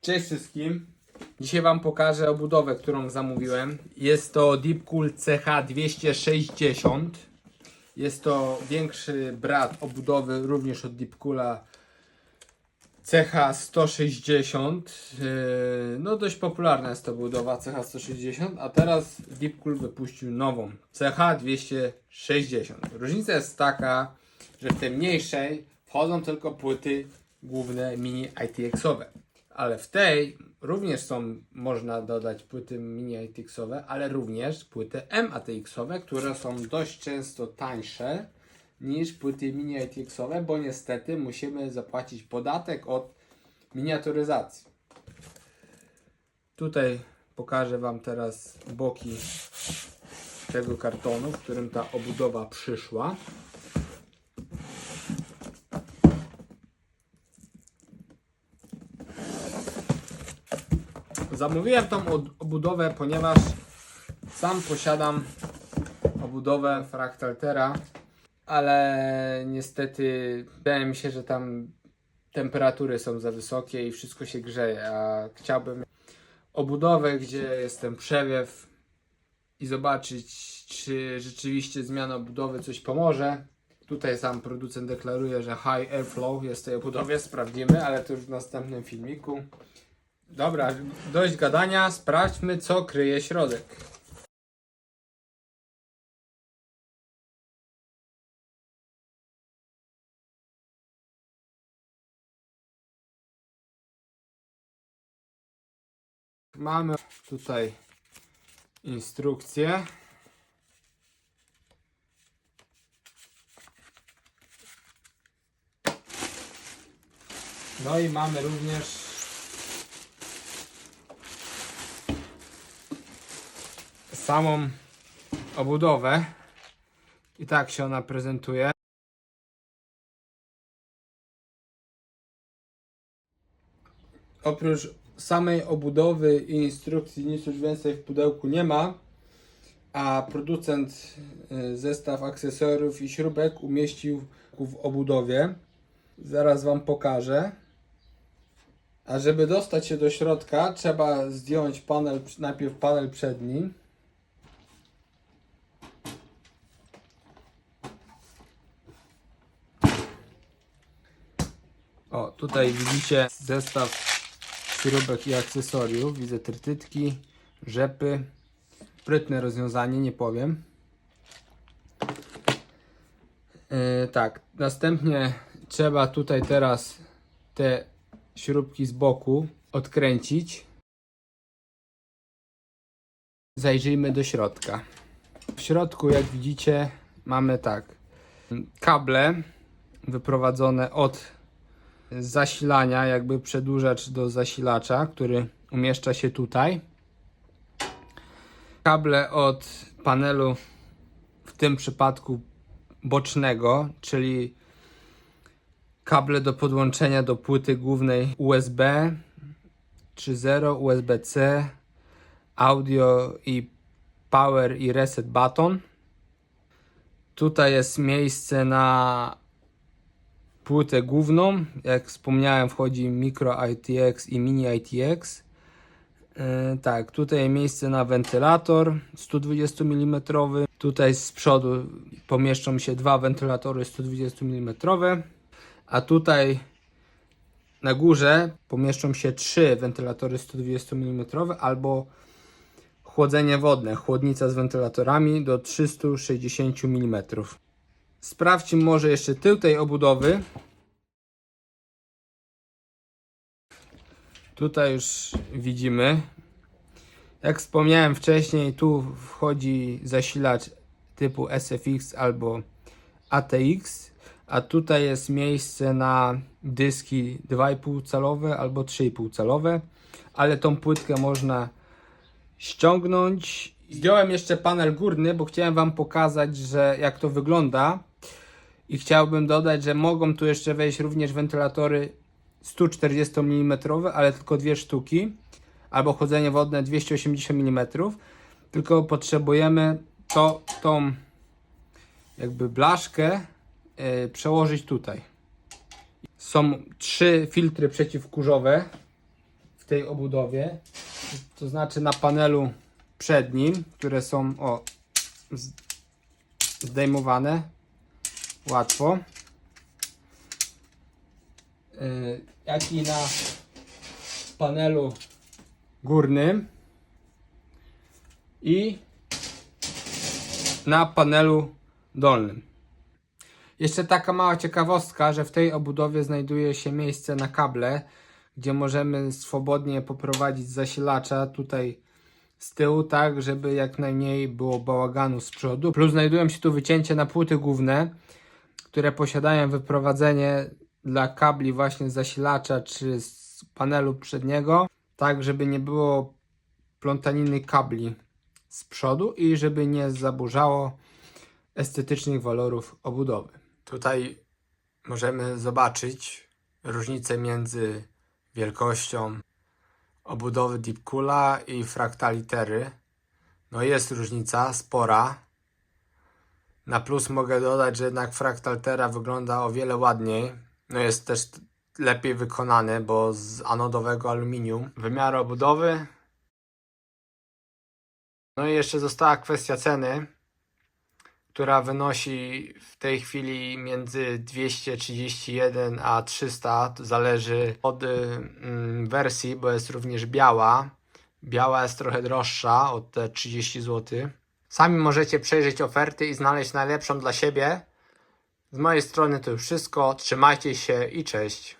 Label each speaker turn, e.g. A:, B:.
A: Cześć wszystkim. Dzisiaj Wam pokażę obudowę, którą zamówiłem. Jest to Deepcool CH260. Jest to większy brat obudowy również od Deepcoola CH160. Yy, No dość popularna jest to budowa CH160, a teraz Deepcool wypuścił nową CH260. Różnica jest taka, że w tej mniejszej wchodzą tylko płyty główne mini ITX-owe. Ale w tej również są, można dodać płyty mini ITX-owe, ale również płyty MATX-owe, które są dość często tańsze niż płyty mini ITX-owe, bo niestety musimy zapłacić podatek od miniaturyzacji. Tutaj pokażę Wam teraz boki tego kartonu, w którym ta obudowa przyszła. Zamówiłem tą obudowę, ponieważ sam posiadam obudowę Fractaltera, ale niestety wydaje mi się, że tam temperatury są za wysokie i wszystko się grzeje, a chciałbym obudowę, gdzie jest ten przewiew i zobaczyć, czy rzeczywiście zmiana obudowy coś pomoże. Tutaj sam producent deklaruje, że high airflow jest w tej obudowie, sprawdzimy, ale to już w następnym filmiku. Dobra, dość gadania, sprawdźmy co kryje środek. Mamy tutaj instrukcję. No i mamy również samą obudowę. I tak się ona prezentuje. Oprócz samej obudowy i instrukcji nic już więcej w pudełku nie ma, a producent y, zestaw akcesoriów i śrubek umieścił w obudowie. Zaraz Wam pokażę. A żeby dostać się do środka, trzeba zdjąć panel, najpierw panel przedni. O, tutaj widzicie zestaw śrubek i akcesoriów. Widzę trytytki, rzepy. Sprytne rozwiązanie, nie powiem. Yy, tak, następnie trzeba tutaj teraz te śrubki z boku odkręcić. Zajrzyjmy do środka. W środku, jak widzicie, mamy tak kable wyprowadzone od zasilania, jakby przedłużacz do zasilacza, który umieszcza się tutaj. Kable od panelu, w tym przypadku bocznego, czyli kable do podłączenia do płyty głównej USB 3.0, USB-C, audio i power i reset button. Tutaj jest miejsce na płytę główną. Jak wspomniałem, wchodzi micro ITX i mini ITX. Yy, tak, tutaj miejsce na wentylator 120 mm. Tutaj z przodu pomieszczą się dwa wentylatory 120 mm. A tutaj na górze pomieszczą się trzy wentylatory 120 mm albo chłodzenie wodne, chłodnica z wentylatorami do 360 mm. Sprawdźmy może jeszcze tył tej obudowy. Tutaj już widzimy. Jak wspomniałem wcześniej, tu wchodzi zasilacz typu SFX albo ATX, a tutaj jest miejsce na dyski 2,5 calowe albo 3,5 calowe, ale tą płytkę można ściągnąć. Zdjąłem jeszcze panel górny, bo chciałem Wam pokazać, że jak to wygląda. I chciałbym dodać, że mogą tu jeszcze wejść również wentylatory 140 mm, ale tylko dwie sztuki, albo chłodzenie wodne 280 mm. Tylko potrzebujemy to, tą jakby blaszkę yy, przełożyć tutaj. Są trzy filtry przeciwkurzowe w tej obudowie. To znaczy na panelu przednim, które są o, zdejmowane łatwo. Yy, jak i na panelu górnym i na panelu dolnym. Jeszcze taka mała ciekawostka, że w tej obudowie znajduje się miejsce na kable, gdzie możemy swobodnie poprowadzić zasilacza tutaj z tyłu, tak żeby jak najmniej było bałaganu z przodu. Plus znajdują się tu wycięcia na płyty główne, które posiadają wyprowadzenie dla kabli właśnie z zasilacza czy z panelu przedniego, tak żeby nie było plątaniny kabli z przodu i żeby nie zaburzało estetycznych walorów obudowy. Tutaj możemy zobaczyć różnicę między wielkością obudowy Deepcoola i Fractalitery. No jest różnica spora. Na plus mogę dodać, że jednak Fractaltera wygląda o wiele ładniej. No jest też lepiej wykonany, bo z anodowego aluminium. Wymiary obudowy. No i jeszcze została kwestia ceny, która wynosi w tej chwili między 231 a 300. To zależy od mm, wersji, bo jest również biała. Biała jest trochę droższa, od te 30 zł. Sami możecie przejrzeć oferty i znaleźć najlepszą dla siebie. Z mojej strony to już wszystko. Trzymajcie się i cześć.